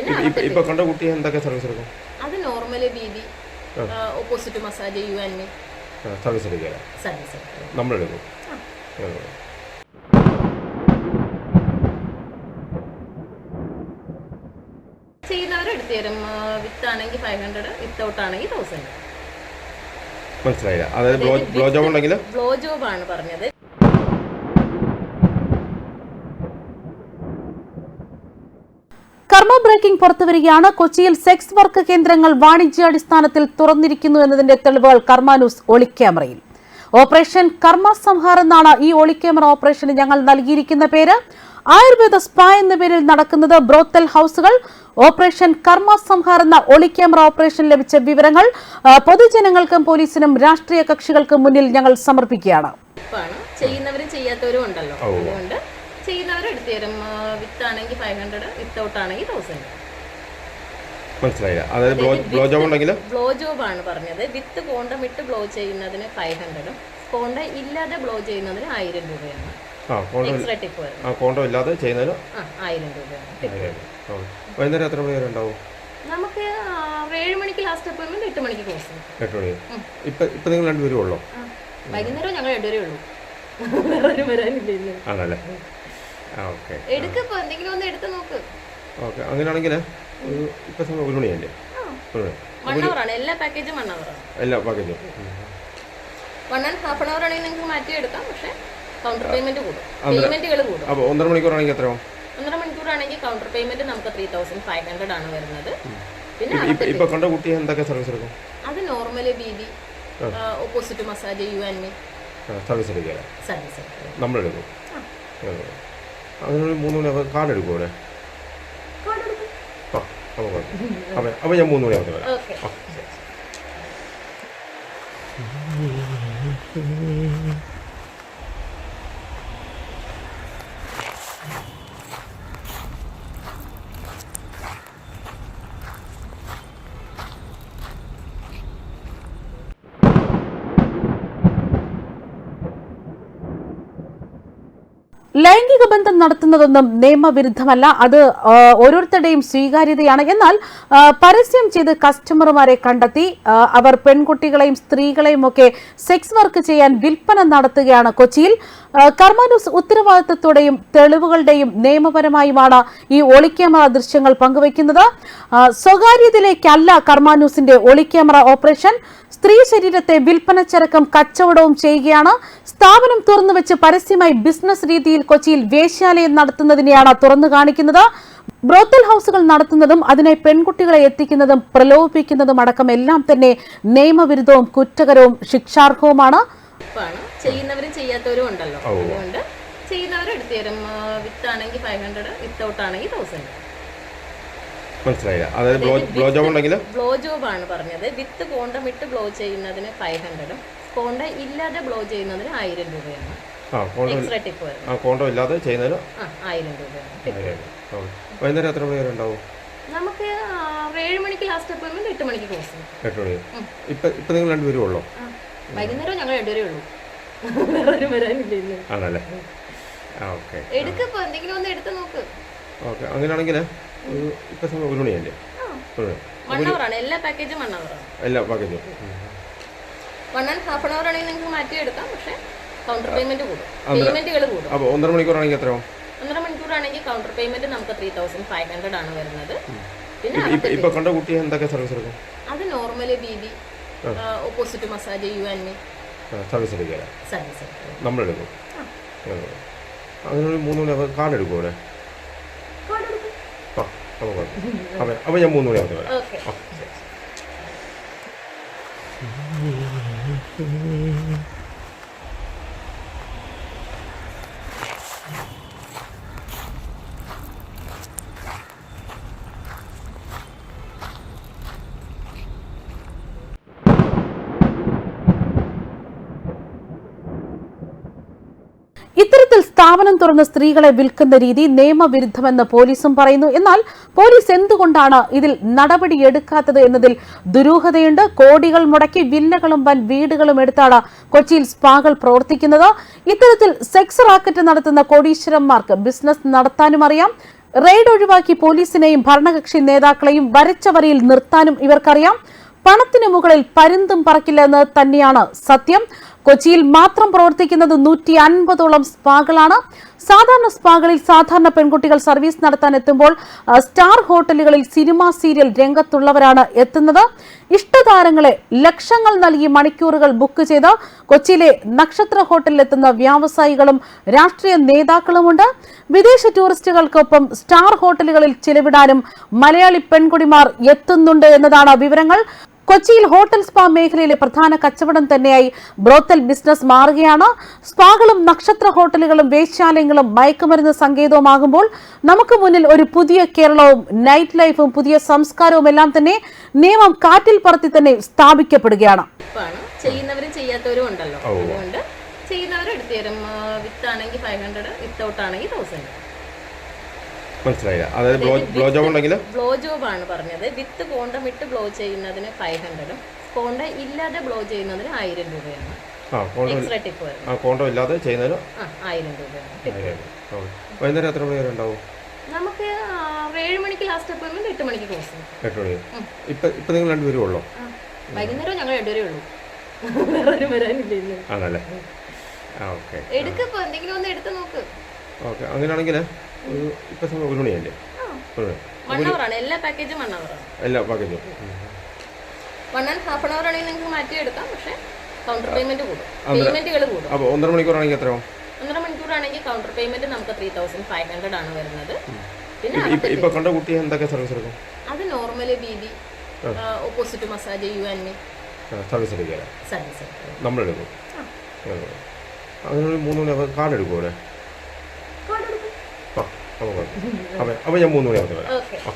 ഇപ്പ- കണ്ട കുട്ടി എന്തൊക്കെ സർവീസ് എടുക്കും? അത് normal B B opposite massage you and. Service എടുക്കുക. സർവീസ് നമ്മളെടുക്കും എടുത്തു തരും. വിത്ത് ആണെങ്കിൽ ഫൈവ് ഹൺഡ്രഡ് വിത്തൗട്ട് ആണെങ്കിൽ തൗസൻഡ് മനസ്സിലായില്ല. അതായത് ബ്ലോ ജോബ് ഉണ്ടെങ്കിൽ ബ്ലോ ജോബ് ആണ് പറഞ്ഞത്. കർമ്മ ബ്രേക്കിംഗ് പുറത്തുവരികയാണ്. കൊച്ചിയിൽ സെക്സ് വർക്ക് കേന്ദ്രങ്ങൾ വാണിജ്യാടിസ്ഥാനത്തിൽ തുറന്നിരിക്കുന്നു എന്നതിന്റെ തെളിവുകൾ കർമാനൂസ് ഒളിക്യാമറയിൽ. ഓപ്പറേഷൻ കർമ്മ സംഹാർ എന്നാണ് ഈ ഒളിക്യാമറ ഓപ്പറേഷന് ഞങ്ങൾ നൽകിയിരിക്കുന്ന പേര്. ആയുർവേദ സ്പാ എന്ന പേരിൽ നടക്കുന്നത് ബ്രോത്തൽ ഹൗസുകൾ. ഓപ്പറേഷൻ കർമ്മ സംഹാർ എന്ന ഒളിക്യാമറ ഓപ്പറേഷൻ ലഭിച്ച വിവരങ്ങൾ പൊതുജനങ്ങൾക്കും പോലീസിനും രാഷ്ട്രീയ കക്ഷികൾക്കും മുന്നിൽ ഞങ്ങൾ സമർപ്പിക്കുകയാണ്. ചെയ്യുന്നവരും ചെയ്യാത്തവരും ഉണ്ടല്ലോ. അതുകൊണ്ട് ചെയ്യുന്നവർ എടുത്തു തരും വിത്ത് ആണെങ്കിൽ ഫൈവ് ഹൺഡ്രഡ് വിത്തൗട്ട് ആണെങ്കിൽ തൗസൻഡ് മനസ്സിലായില്ല അതായത് ബ്ലോ ജോബ് ഉണ്ടെങ്കിൽ ബ്ലോ ജോബ് ആണ് പറഞ്ഞത്. വിത്ത് കോണ്ടം ഇട്ട് ബ്ലോ ചെയ്യുന്നതിന് ഫൈവ് ഹൺഡ്രഡും കോണ്ട ഇല്ലാതെ ബ്ലോ ചെയ്യുന്നതിന് ആയിരം രൂപയാണ്. കോണ്ടം ഇല്ലാതെ ചെയ്യുന്നതിന് ആ ആയിരം രൂപയാണ്. വൈകുന്നേരം എത്ര നമുക്ക് ഏഴുമണിക്ക് ഏഴ് മണിക്ക് ലാസ്റ്റ് അപ്പോയിൻമെന്റ് എട്ട് മണിക്ക് ക്ലോസ് എട്ട് മണി. ഇപ്പൊ ഇപ്പൊ നിങ്ങൾ രണ്ടുപേരും ഉള്ളോ? വൈകുന്നേരം ഞങ്ങൾ രണ്ടുപേരേ ഉള്ളൂ. വേറെ വരാനില്ല ആണല്ലേ? എടുക്കപ്പോ എന്തെങ്കിലും ഒന്ന് എടുത്ത് നോക്ക്. ഓക്കെ അങ്ങനെയാണെങ്കിൽ ഒരു ഇപ്പൊ സമയം ഒരു മണിയല്ലേ എല്ലാ പാക്കേജും വൺ അവർ എല്ലാ പാക്കേജും one and half an hour ആണെങ്കിൽ നിങ്ങൾക്ക് മാറ്റി എടുക്കാം പക്ഷേ കൗണ്ടർ പേയ്മെന്റ് കൂടും. പേയ്മെന്റുകൾ കൂടും. അപ്പോൾ ഒന്നര മണിക്കൂറാണെങ്കിൽ എത്രയാവും? ഒന്നര മണിക്കൂറാണെങ്കിൽ കൗണ്ടർ പേയ്മെന്റ് നമുക്ക് ത്രീ തൗസൻഡ് ഫൈവ് ഹൺഡ്രഡ് ആണ് വരുന്നത്. പിന്നെ ഇപ്പ- കണ്ട കുട്ടി എന്തൊക്കെ സർവീസ് എടുക്കും? അത് normally B B opposite massage you and me service എടുക്കുക സർവീസ് ആ. അങ്ങനെ ഒരു മൂന്ന് മണി കാർഡ് എടുക്കുമോ ആ. അപ്പോൾ അപ്പോൾ അപ്പോൾ ഞാൻ മൂന്ന് മണിയാകുമ്പോൾ വരാം. ഓക്കെ. ലൈംഗിക ബന്ധം നടത്തുന്നതൊന്നും നിയമവിരുദ്ധമല്ല. അത് ഓരോരുത്തരുടെയും സ്വീകാര്യതയാണ്. എന്നാൽ പരസ്യം ചെയ്ത് കസ്റ്റമർമാരെ കണ്ടെത്തി അവർ പെൺകുട്ടികളെയും സ്ത്രീകളെയും ഒക്കെ സെക്സ് വർക്ക് ചെയ്യാൻ വിൽപ്പന നടത്തുകയാണ് കൊച്ചിയിൽ. കർമാനൂസ് ഉത്തരവാദിത്തത്തോടെയും തെളിവുകളുടെയും നിയമപരമായുമാണ് ഈ ഒളിക്യാമറ ദൃശ്യങ്ങൾ പങ്കുവയ്ക്കുന്നത്. സ്വകാര്യതയിലേക്കല്ല കർമാനൂസിന്റെ ഒളിക്യാമറ ഓപ്പറേഷൻ. സ്ത്രീ ശരീരത്തെ വിൽപ്പന ചരക്കം കച്ചവടവും ചെയ്യുകയാണ്. സ്ഥാപനം തുറന്നുവെച്ച് പരസ്യമായി ബിസിനസ് രീതിയിൽ കൊച്ചിയിൽ വേശ്യാലയം നടത്തുന്നതിനെയാണ് തുറന്നു കാണിക്കുന്നത്. ബ്രോത്തൽ ഹൗസുകൾ നടത്തുന്നതും അതിനെ പെൺകുട്ടികളെ എത്തിക്കുന്നതും പ്രലോഭിപ്പിക്കുന്നതും അടക്കം എല്ലാം തന്നെ നിയമവിരുദ്ധവും കുറ്റകരവും ശിക്ഷാർഹവുമാണ്. ചെയ്യുന്നവരും ചെയ്യാത്തവരും ഉണ്ടല്ലോ. അതുകൊണ്ട് ചെയ്യുന്നവർ എടുത്തു തരും. വിത്ത് ആണെങ്കിൽ ഫൈവ് ഹൺഡ്രഡ് വിത്തൗട്ട് ആണെങ്കിൽ തൗസൻഡ് മനസ്സിലായില്ല. അതായത് ബ്ലോ ജോബ് ഉണ്ടെങ്കിൽ ബ്ലോ ജോബ് ആണ് പറഞ്ഞത്. വിത്ത് കോണ്ടം ഇട്ട് ബ്ലോ ചെയ്യുന്നതിന് ഫൈവ് ഹൺഡ്രഡും കോണ്ട ഇല്ലാതെ ബ്ലോ ചെയ്യുന്നതിന് ആയിരം രൂപയാണ്. എക്സ്ട്രാ ടിപ്പ് വരും ആ കോണ്ടം ഇല്ലാതെ ചെയ്യുന്നതിന് ആ ആയിരം രൂപയാണ് ടിപ്പ്. ആ. വൈകുന്നേരം എത്ര മണി വരെ ഉണ്ടാവും നമുക്ക് ആ, ഏഴ് മണിക്ക് ലാസ്റ്റ് അപ്പോയിൻമെന്റ് എട്ട് മണിക്ക് ക്ലോസ് എട്ട് മണി. ഇപ്പൊ ഇപ്പൊ നിങ്ങൾ രണ്ടുപേരും ഉള്ളോ? വൈകുന്നേരം ഞങ്ങൾ രണ്ടുപേരേ ഉള്ളൂ. വേറെ ആരും വരാനില്ല ഇന്ന്? ആണല്ലേ? ആ ഓക്കെ. എടുക്കപ്പോ എന്തെങ്കിലും ഒന്ന് എടുത്ത് നോക്ക്. ഓക്കെ. അങ്ങനെയാണെങ്കിൽ ഒരു ഇപ്പൊ സമയം ഒരു മണിയല്ലേ? ഒരു മണി. വൺ അവർ ആണ്. എല്ലാ പാക്കേജും വൺ അവർ ആണ്. എല്ലാ പാക്കേജും one and half an hour ആണെങ്കിൽ നിങ്ങൾക്ക് മാറ്റി എടുക്കാം. പക്ഷേ കൗണ്ടർ പേയ്മെന്റ് കൂടും. പേയ്മെന്റുകൾ കൂടും. അപ്പോൾ ഒന്നര മണിക്കൂറാണെങ്കിൽ എത്രയോ ഒന്നര മണിക്കൂറാണെങ്കിൽ കൗണ്ടർ പേയ്മെന്റ് നമുക്ക് ത്രീ തൗസൻഡ് ഫൈവ് ഹൺഡ്രഡ് ആണ് വരുന്നത്. പിന്നെ ഇപ്പ- കണ്ട കുട്ടി എന്തൊക്കെ സർവീസ് എടുക്കും? അത് normally B B opposite massage you and service എടുക്കുക സർവീസ് നമ്മളെടുക്കും ആ. അങ്ങനെ ഒരു മൂന്ന് മണി കാർഡ് എടുക്കും. അവിടെ അപ്പോൾ ഞാൻ മൂന്ന് മണിയാകുമ്പോൾ വരാം. ഓക്കെ ആ ഇത്തരത്തിൽ സ്ഥാപനം തുറന്ന് സ്ത്രീകളെ വിൽക്കുന്ന രീതി നിയമവിരുദ്ധമെന്ന് പോലീസും പറയുന്നു. എന്നാൽ പോലീസ് എന്തുകൊണ്ടാണ് ഇതിൽ നടപടിയെടുക്കാത്തത് എന്നതിൽ ദുരൂഹതയുണ്ട്. കോടികൾ മുടക്കി വില്ലകളും വൻ വീടുകളും എടുത്താണ് കൊച്ചിയിൽ സ്പാകൾ പ്രവർത്തിക്കുന്നത്. ഇത്തരത്തിൽ സെക്സ് റാക്കറ്റ് നടത്തുന്ന കോടീശ്വരന്മാർക്ക് ബിസിനസ് നടത്താനും അറിയാം. റെയ്ഡ് ഒഴിവാക്കി പോലീസിനെയും ഭരണകക്ഷി നേതാക്കളെയും വരച്ച വരിയിൽ നിർത്താനും ഇവർക്കറിയാം. പണത്തിന് മുകളിൽ പരുന്തും പറക്കില്ല എന്ന് തന്നെയാണ് സത്യം. കൊച്ചിയിൽ മാത്രം പ്രവർത്തിക്കുന്നത് നൂറ്റി അൻപതോളം സ്പാകളാണ്. സാധാരണ സ്പാകളിൽ സാധാരണ പെൺകുട്ടികൾ സർവീസ് നടത്താൻ എത്തുമ്പോൾ സ്റ്റാർ ഹോട്ടലുകളിൽ സിനിമ സീരിയൽ രംഗത്തുള്ളവരാണ് എത്തുന്നത്. ഇഷ്ടതാരങ്ങളെ ലക്ഷങ്ങൾ നൽകി മണിക്കൂറുകൾ ബുക്ക് ചെയ്ത് കൊച്ചിയിലെ നക്ഷത്ര ഹോട്ടലിൽ എത്തുന്ന വ്യാവസായികളും രാഷ്ട്രീയ നേതാക്കളുമുണ്ട്. വിദേശ ടൂറിസ്റ്റുകൾക്കൊപ്പം സ്റ്റാർ ഹോട്ടലുകളിൽ ചിലവിടാനും മലയാളി പെൺകുടിമാർ എത്തുന്നുണ്ട് എന്നതാണ് വിവരങ്ങൾ. കൊച്ചിയിൽ ഹോട്ടൽ സ്പാ മേഖലയിലെ പ്രധാന കച്ചവടം തന്നെയായി ബ്രോത്തൽ ബിസിനസ് മാറുകയാണ്. സ്പാകളും നക്ഷത്ര ഹോട്ടലുകളും വേശ്യാലയങ്ങളും മയക്കുമരുന്ന് സങ്കേതവുമാകുമ്പോൾ നമുക്ക് മുന്നിൽ ഒരു പുതിയ കേരളവും നൈറ്റ് ലൈഫും പുതിയ സംസ്കാരവും എല്ലാം തന്നെ നിയമം കാറ്റിൽ പറത്തി തന്നെ സ്ഥാപിക്കപ്പെടുകയാണ്. ചെയ്യുന്നവരും ചെയ്യാത്തവരും ഉണ്ടല്ലോ. അതുകൊണ്ട് ചെയ്യുന്നവർ എടുത്തു തരും. വിത്ത് ആണെങ്കിൽ ഫൈവ് ഹൺഡ്രഡ് വിത്തൗട്ട് ആണെങ്കിൽ തൗസൻഡ് മനസ്സിലായില്ല. അതായത് ബ്ലോ ബ്ലോ ജോബ് ഉണ്ടെങ്കിൽ ബ്ലോ ജോബ് ആണ് പറഞ്ഞത്. വിത്ത് കോണ്ടം ഇട്ട് ബ്ലോ ചെയ്യുന്നതിന് ഫൈവ് ഹൺഡ്രഡും കോണ്ട ഇല്ലാതെ ബ്ലോ ചെയ്യുന്നതിന് ആയിരം രൂപയാണ്. ആ കോണ്ടോ എക്സ്ട്രാ ടിപ്പ് വരും ആ കോണ്ടോ ഇല്ലാതെ ചെയ്യുന്നതിന് ആ ആയിരം രൂപയാണ്. ടിപ്പ് ആയിരം. ആ. വൈകുന്നേരം എത്ര മണി വരെ ഉണ്ടാവും നമുക്ക് ഏഴ് മണിക്ക് ലാസ്റ്റ് അപ്പോയിൻമെന്റ് എട്ട് മണിക്ക് ക്ലോസ് ചെയ്യും എട്ട് മണി. ഇപ്പം ഇപ്പം നിങ്ങൾ രണ്ടുപേരും ഉള്ളോ? വൈകുന്നേരം ഞങ്ങൾ രണ്ടുപേരേ ഉള്ളൂ. വേറെ വരാനില്ല ആണല്ലേ? ആ ഓക്കെ. എടുക്കപ്പോ എന്തെങ്കിലും ഒന്ന് എടുത്ത് നോക്ക്. ഓക്കെ അങ്ങനെയാണെങ്കിൽ ഒരു ഇപ്പം സമയം ഒരു മണിയല്ലേ എല്ലാ പാക്കേജും വൺ അവർ എല്ലാ പാക്കേജും one and half an hour ആണെങ്കിൽ നിങ്ങൾക്ക് മാറ്റി എടുക്കാം. പക്ഷേ കൗണ്ടർ പേയ്മെന്റ് കൂടും. പേയ്മെന്റുകൾ കൂടും. അപ്പോൾ ഒന്നര മണിക്കൂറാണെങ്കിൽ എത്രയോ ഒന്നര മണിക്കൂറാണെങ്കിൽ കൗണ്ടർ പേയ്മെന്റ് നമുക്ക് ത്രീ തൗസൻഡ് ഫൈവ് ഹൺഡ്രഡ് ആണ് വരുന്നത്. പിന്നെ ഇപ്പം കണ്ട കുട്ടി എന്തൊക്കെ സർവീസ് എടുക്കും? അത് normal B B opposite massage you and service എടുക്കുക സർവീസ് നമ്മളെടുക്കും. അതിനൊരു മൂന്ന് കാർഡ് എടുക്കും ഇവിടെ ആ അപ്പോൾ കുഴപ്പം അപ്പം അപ്പം ഞാൻ മൂന്ന് മണിയാകുമ്പോൾ വരാം ഓക്കെ ആ